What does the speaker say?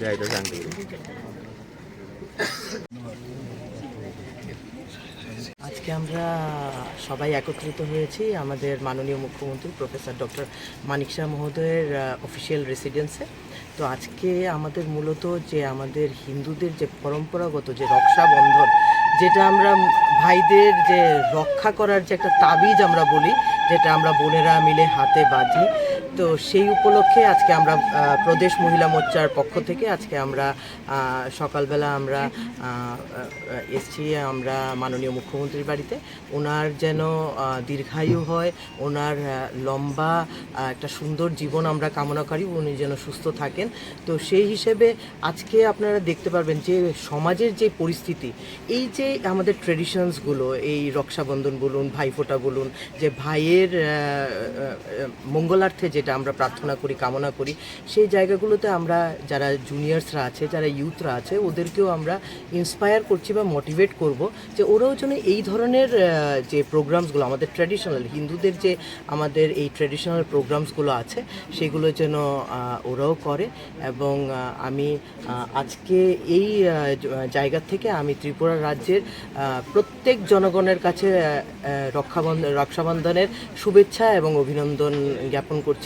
যাই তো শান্তি আজকে আমরা সবাই একত্রিত হয়েছি আমাদের মাননীয় মুখ্যমন্ত্রী, প্রফেসর ডক্টর মানিক শাহ মহোদয়ের অফিসিয়াল রেসিডেন্সে তো আজকে আমাদের মূলত যে আমাদের হিন্দুদের যে পরম্পরাগত যে রক্ষাবন্ধন যেটা আমরা ভাইদের যে রক্ষা করার যে একটা তাবিজ আমরা বলি, যেটা আমরা বোনেরা মিলে হাতে বাঁধি তো সেই উপলক্ষে আজকে আমরা প্রদেশ মহিলা মোর্চার পক্ষ থেকে আজকে আমরা সকালবেলা আমরা এসছি আমরা মাননীয় মুখ্যমন্ত্রীর বাড়িতে। ওনার যেন দীর্ঘায়ু হয়, ওনার লম্বা একটা সুন্দর জীবন আমরা কামনা করি, উনি যেন সুস্থ থাকেন। তো সেই হিসেবে আজকে আপনারা দেখতে পারবেন যে সমাজের যে পরিস্থিতি, এই যে আমাদের ট্রেডিশনসগুলো এই রক্ষাবন্ধন বলুন, ভাইফোঁটা বলুন, যে ভাইয়ের মঙ্গলার্থে মঙ্গলার্থে যেটা আমরা প্রার্থনা করি, কামনা করি, সেই জায়গাগুলোতে আমরা যারা জুনিয়র্সরা আছে, যারা ইউথরা আছে, ওদেরকেও আমরা ইন্সপায়ার করছি বা মোটিভেট করব যে ওরাও যেন এই ধরনের যে প্রোগ্রামসগুলো আমাদের ট্র্যাডিশনাল হিন্দুদের যে আমাদের এই ট্র্যাডিশনাল প্রোগ্রামসগুলো আছে, সেগুলো যেন ওরাও করে এবং আমি আজকে এই জায়গা থেকে আমি ত্রিপুরা রাজ্যের প্রত্যেক জনগণের কাছে রক্ষাবন্ধন রক্ষাবন্ধনের শুভেচ্ছা এবং অভিনন্দন জ্ঞাপন করছি।